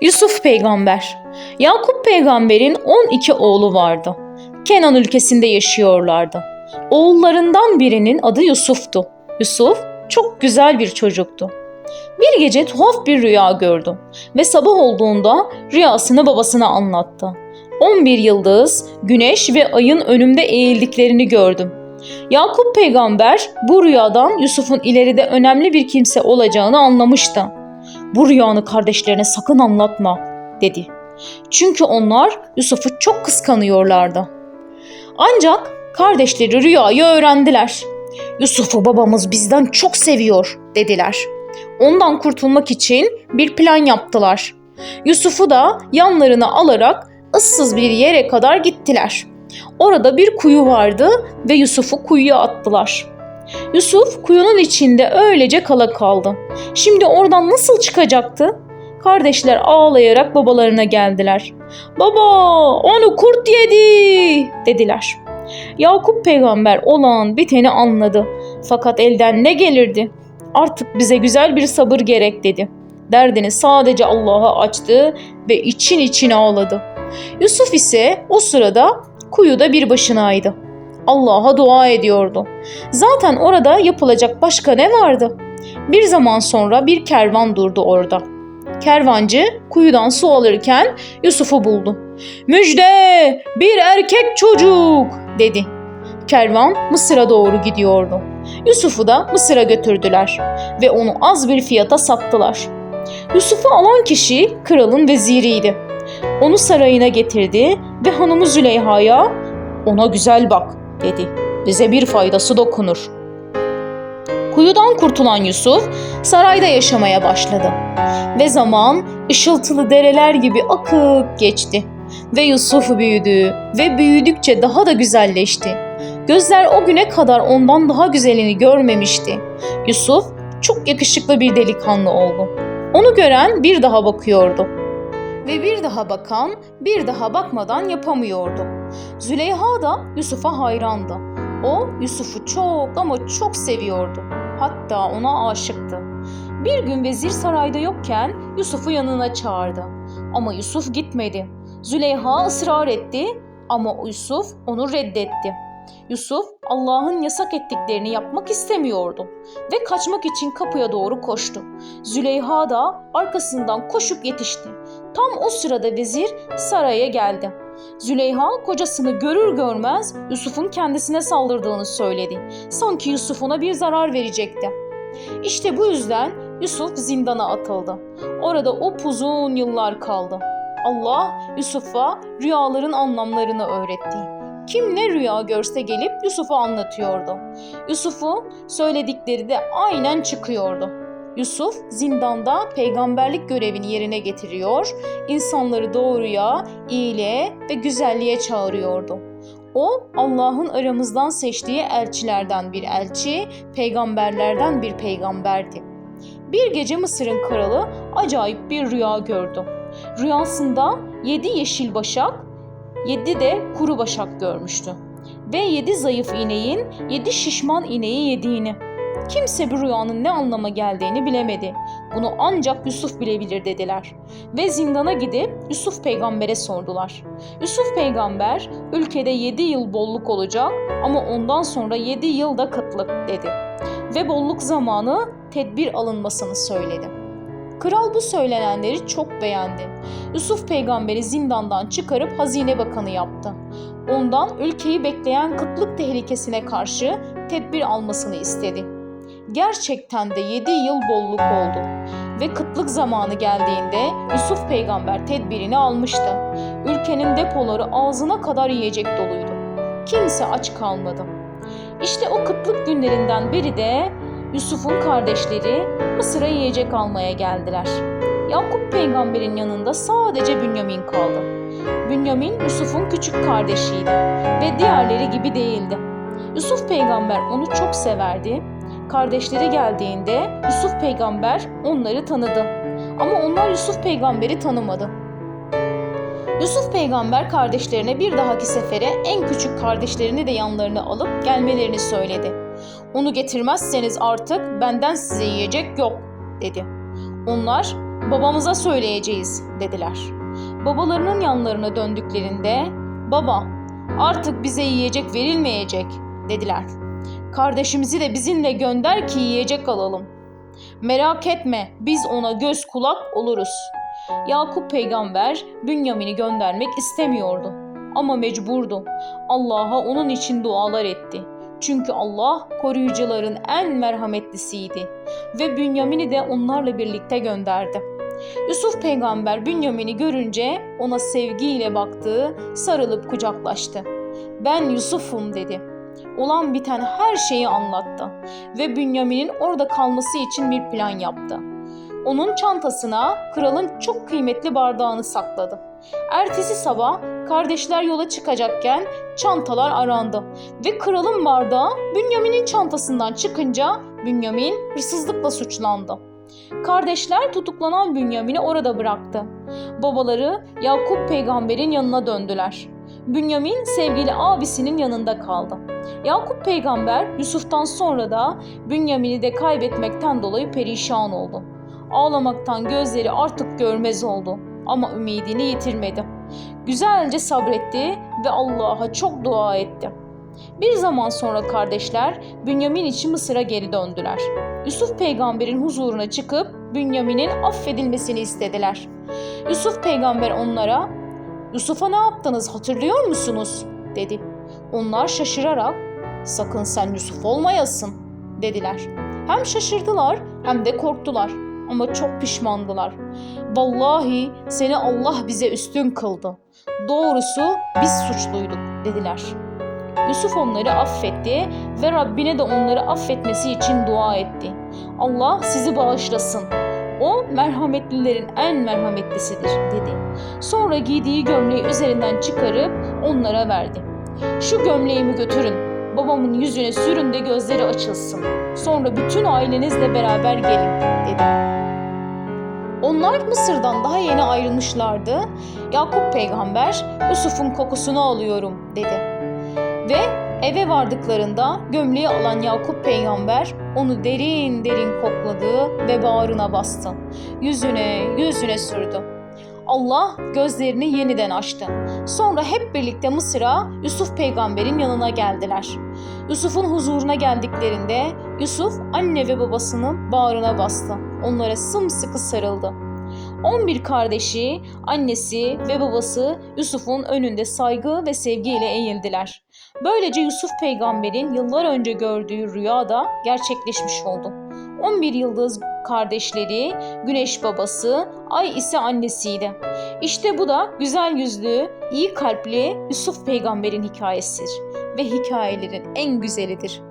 Yusuf peygamber. Yakup peygamberin 12 oğlu vardı. Kenan ülkesinde yaşıyorlardı. Oğullarından birinin adı Yusuf'tu. Yusuf çok güzel bir çocuktu. Bir gece tuhaf bir rüya gördü ve sabah olduğunda rüyasını babasına anlattı. 11 yıldız, güneş ve ayın önümde eğildiklerini gördüm. Yakup peygamber bu rüyadan Yusuf'un ileride önemli bir kimse olacağını anlamıştı. Bu rüyanı kardeşlerine sakın anlatma dedi. Çünkü onlar Yusuf'u çok kıskanıyorlardı. Ancak kardeşleri rüyayı öğrendiler. Yusuf'u babamız bizden çok seviyor dediler. Ondan kurtulmak için bir plan yaptılar. Yusuf'u da yanlarına alarak ıssız bir yere kadar gittiler. Orada bir kuyu vardı ve Yusuf'u kuyuya attılar. Yusuf kuyunun içinde öylece kala kaldı. Şimdi oradan nasıl çıkacaktı? Kardeşler ağlayarak babalarına geldiler. Baba onu kurt yedi dediler. Yakup peygamber olan biteni anladı. Fakat elden ne gelirdi? Artık bize güzel bir sabır gerek dedi. Derdini sadece Allah'a açtı ve için için ağladı. Yusuf ise o sırada kuyuda bir başınaydı. Allah'a dua ediyordu. Zaten orada yapılacak başka ne vardı? Bir zaman sonra bir kervan durdu orada. Kervancı kuyudan su alırken Yusuf'u buldu. Müjde bir erkek çocuk dedi. Kervan Mısır'a doğru gidiyordu. Yusuf'u da Mısır'a götürdüler ve onu az bir fiyata sattılar. Yusuf'u alan kişi kralın veziriydi. Onu sarayına getirdi ve hanımı Züleyha'ya ona güzel bak dedi. Bize bir faydası dokunur. Kuyudan kurtulan Yusuf sarayda yaşamaya başladı. Ve zaman ışıltılı dereler gibi akıp geçti. Ve Yusuf büyüdü ve büyüdükçe daha da güzelleşti. Gözler o güne kadar ondan daha güzelini görmemişti. Yusuf çok yakışıklı bir delikanlı oldu. Onu gören bir daha bakıyordu. Ve bir daha bakan bir daha bakmadan yapamıyordu. Züleyha da Yusuf'a hayrandı. O Yusuf'u çok ama çok seviyordu. Hatta ona aşıktı. Bir gün vezir sarayda yokken Yusuf'u yanına çağırdı. Ama Yusuf gitmedi. Züleyha ısrar etti ama Yusuf onu reddetti. Yusuf Allah'ın yasak ettiklerini yapmak istemiyordu ve kaçmak için kapıya doğru koştu. Züleyha da arkasından koşup yetişti. Tam o sırada vezir saraya geldi. Züleyha kocasını görür görmez Yusuf'un kendisine saldırdığını söyledi. Sanki Yusuf ona bir zarar verecekti. İşte bu yüzden Yusuf zindana atıldı. Orada upuzun yıllar kaldı. Allah Yusuf'a rüyaların anlamlarını öğretti. Kim ne rüya görse gelip Yusuf'a anlatıyordu. Yusuf'un söyledikleri de aynen çıkıyordu. Yusuf zindanda peygamberlik görevini yerine getiriyor, insanları doğruya, iyiliğe ve güzelliğe çağırıyordu. O Allah'ın aramızdan seçtiği elçilerden bir elçi, peygamberlerden bir peygamberdi. Bir gece Mısır'ın kralı acayip bir rüya gördü. Rüyasında yedi yeşil başak, yedi de kuru başak görmüştü. Ve yedi zayıf ineğin yedi şişman ineği yediğini. Kimse bu rüyanın ne anlama geldiğini bilemedi. Bunu ancak Yusuf bilebilir dediler. Ve zindana gidip Yusuf peygambere sordular. Yusuf peygamber ülkede yedi yıl bolluk olacak ama ondan sonra yedi yılda kıtlık dedi. Ve bolluk zamanı tedbir alınmasını söyledi. Kral bu söylenenleri çok beğendi. Yusuf peygamberi zindandan çıkarıp hazine bakanı yaptı. Ondan ülkeyi bekleyen kıtlık tehlikesine karşı tedbir almasını istedi. Gerçekten de 7 yıl bolluk oldu ve kıtlık zamanı geldiğinde Yusuf peygamber tedbirini almıştı. Ülkenin depoları ağzına kadar yiyecek doluydu. Kimse aç kalmadı. İşte o kıtlık günlerinden biri de Yusuf'un kardeşleri Mısır'a yiyecek almaya geldiler. Yakup peygamberin yanında sadece Bünyamin kaldı. Bünyamin Yusuf'un küçük kardeşiydi ve diğerleri gibi değildi. Yusuf peygamber onu çok severdi. Kardeşleri geldiğinde Yusuf peygamber onları tanıdı. Ama onlar Yusuf peygamberi tanımadı. Yusuf peygamber kardeşlerine bir dahaki sefere en küçük kardeşlerini de yanlarına alıp gelmelerini söyledi. Onu getirmezseniz artık benden size yiyecek yok dedi. Onlar babamıza söyleyeceğiz dediler. Babalarının yanlarına döndüklerinde baba artık bize yiyecek verilmeyecek dediler. Kardeşimizi de bizimle gönder ki yiyecek alalım. Merak etme biz ona göz kulak oluruz. Yakup peygamber Bünyamin'i göndermek istemiyordu ama mecburdu. Allah'a onun için dualar etti. Çünkü Allah koruyucuların en merhametlisiydi ve Bünyamin'i de onlarla birlikte gönderdi. Yusuf peygamber Bünyamin'i görünce ona sevgiyle baktı, sarılıp kucaklaştı. Ben Yusuf'um dedi. Olan biten her şeyi anlattı ve Bünyamin'in orada kalması için bir plan yaptı. Onun çantasına kralın çok kıymetli bardağını sakladı. Ertesi sabah kardeşler yola çıkacakken çantalar arandı ve kralın bardağı Bünyamin'in çantasından çıkınca Bünyamin hırsızlıkla suçlandı. Kardeşler tutuklanan Bünyamin'i orada bıraktı. Babaları Yakup peygamberin yanına döndüler. Bünyamin sevgili abisinin yanında kaldı. Yakup peygamber Yusuf'tan sonra da Bünyamin'i de kaybetmekten dolayı perişan oldu. Ağlamaktan gözleri artık görmez oldu ama ümidini yitirmedi. Güzelce sabretti ve Allah'a çok dua etti. Bir zaman sonra kardeşler Bünyamin için Mısır'a geri döndüler. Yusuf peygamberin huzuruna çıkıp Bünyamin'in affedilmesini istediler. Yusuf peygamber onlara Yusuf'a ne yaptınız hatırlıyor musunuz? dedi. Onlar şaşırarak sakın sen Yusuf olmayasın dediler. Hem şaşırdılar hem de korktular ama çok pişmandılar. Vallahi seni Allah bize üstün kıldı. Doğrusu biz suçluyduk dediler. Yusuf onları affetti ve Rabbine de onları affetmesi için dua etti. Allah sizi bağışlasın. O merhametlilerin en merhametlisidir dedi. Sonra giydiği gömleği üzerinden çıkarıp onlara verdi. Şu gömleğimi götürün. Babamın yüzüne sürün de gözleri açılsın. Sonra bütün ailenizle beraber gelin dedi. Onlar Mısır'dan daha yeni ayrılmışlardı. Yakup peygamber Yusuf'un kokusunu alıyorum dedi. Ve eve vardıklarında gömleği alan Yakup peygamber onu derin derin kokladı ve bağrına bastı. Yüzüne yüzüne sürdü. Allah gözlerini yeniden açtı. Sonra hep birlikte Mısır'a Yusuf peygamberin yanına geldiler. Yusuf'un huzuruna geldiklerinde Yusuf anne ve babasının bağrına bastı. Onlara sımsıkı sarıldı. 11 kardeşi, annesi ve babası Yusuf'un önünde saygı ve sevgiyle eğildiler. Böylece Yusuf peygamberin yıllar önce gördüğü rüya da gerçekleşmiş oldu. 11 yıldız kardeşleri, güneş babası, ay ise annesiydi. İşte bu da güzel yüzlü, iyi kalpli Yusuf peygamberin hikayesidir ve hikayelerin en güzelidir.